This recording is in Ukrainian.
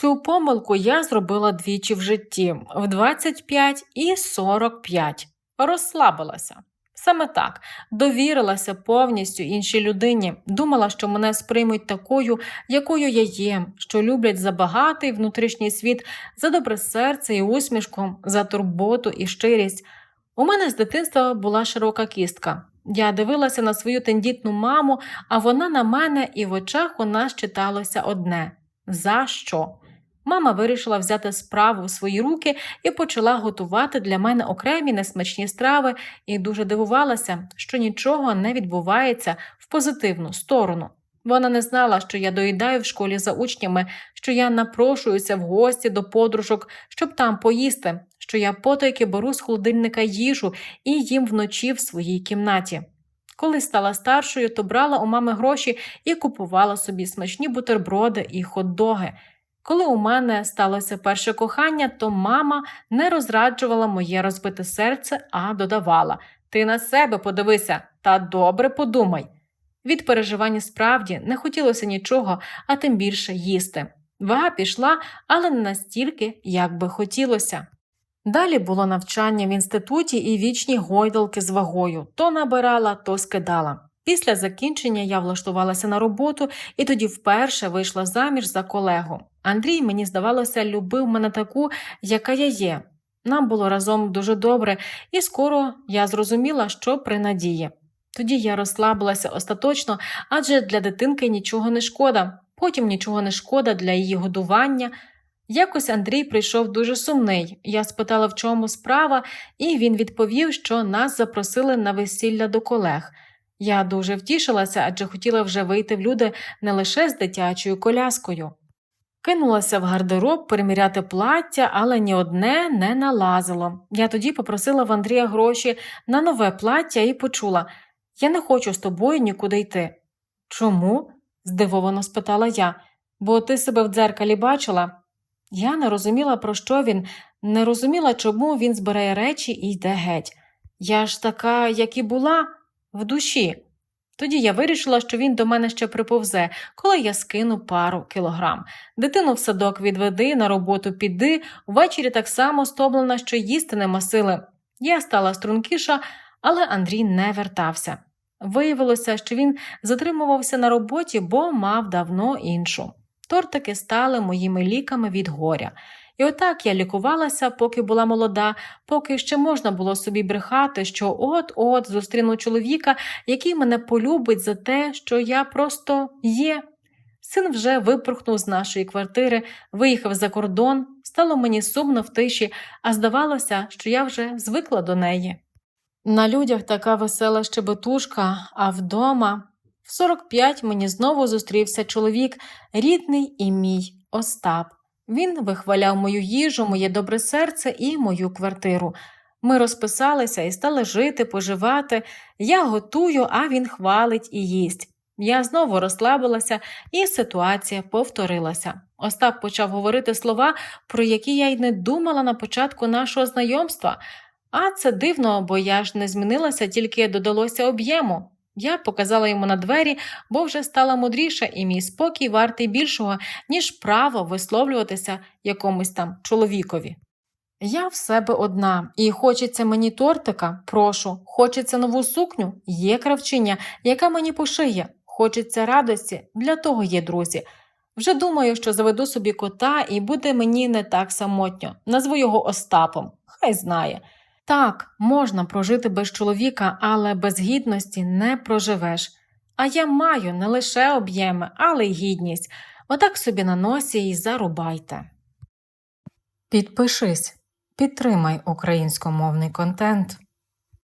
Цю помилку я зробила двічі в житті в 25 і 45. Розслабилася. Саме так, довірилася повністю іншій людині, думала, що мене сприймуть такою, якою я є, що люблять за багатий внутрішній світ, за добре серце і усмішку, за турботу і щирість. У мене з дитинства була широка кістка. Я дивилася на свою тендітну маму, а вона на мене, і в очах у нас читалося одне за що? Мама вирішила взяти справу в свої руки і почала готувати для мене окремі несмачні страви, і дуже дивувалася, що нічого не відбувається в позитивну сторону. Вона не знала, що я доїдаю в школі за учнями, що я напрошуюся в гості до подружок, щоб там поїсти, що я потайки беру з холодильника їжу і їм вночі в своїй кімнаті. Коли стала старшою, то брала у мами гроші і купувала собі смачні бутерброди і хот-доги. Коли у мене сталося перше кохання, то мама не розраджувала моє розбите серце, а додавала Ти на себе подивися та добре подумай. Від переживання справді не хотілося нічого, а тим більше їсти. Вага пішла, але не настільки, як би хотілося. Далі було навчання в інституті і вічні гойдалки з вагою то набирала, то скидала. Після закінчення я влаштувалася на роботу і тоді вперше вийшла заміж за колегу. Андрій, мені здавалося, любив мене таку, яка я є. Нам було разом дуже добре, і скоро я зрозуміла, що при надії. Тоді я розслабилася остаточно, адже для дитинки нічого не шкода, потім нічого не шкода для її годування. Якось Андрій прийшов дуже сумний. Я спитала, в чому справа, і він відповів, що нас запросили на весілля до колег. Я дуже втішилася, адже хотіла вже вийти в люди не лише з дитячою коляскою. Кинулася в гардероб переміряти плаття, але ні одне не налазило. Я тоді попросила в Андрія гроші на нове плаття і почула я не хочу з тобою нікуди йти. Чому? здивовано спитала я, бо ти себе в дзеркалі бачила. Я не розуміла, про що він, не розуміла, чому він збирає речі і йде геть. Я ж така, як і була, в душі. Тоді я вирішила, що він до мене ще приповзе, коли я скину пару кілограм. Дитину в садок відведи, на роботу піди, ввечері так само стомлена, що їсти нема сили. Я стала стрункіша, але Андрій не вертався. Виявилося, що він затримувався на роботі, бо мав давно іншу. Тортики стали моїми ліками від горя. І отак я лікувалася, поки була молода, поки ще можна було собі брехати, що от-от зустріну чоловіка, який мене полюбить за те, що я просто є. Син вже випорхнув з нашої квартири, виїхав за кордон, стало мені сумно в тиші, а здавалося, що я вже звикла до неї. На людях така весела щебетушка, а вдома в 45 мені знову зустрівся чоловік, рідний і мій Остап. Він вихваляв мою їжу, моє добре серце і мою квартиру. Ми розписалися і стали жити, поживати. Я готую, а він хвалить і їсть. Я знову розслабилася, і ситуація повторилася. Остап почав говорити слова, про які я й не думала на початку нашого знайомства. А це дивно, бо я ж не змінилася, тільки додалося об'єму. Я показала йому на двері, бо вже стала мудріша, і мій спокій вартий більшого, ніж право висловлюватися якомусь там чоловікові. Я в себе одна, і хочеться мені тортика, прошу, хочеться нову сукню, є кравчиня, яка мені пошиє, хочеться радості, для того є друзі. Вже думаю, що заведу собі кота і буде мені не так самотньо, назву його Остапом, хай знає. Так, можна прожити без чоловіка, але без гідності не проживеш. А я маю не лише об'єми, але й гідність. Отак собі на носі і зарубайте. Підпишись, підтримай українськомовний контент.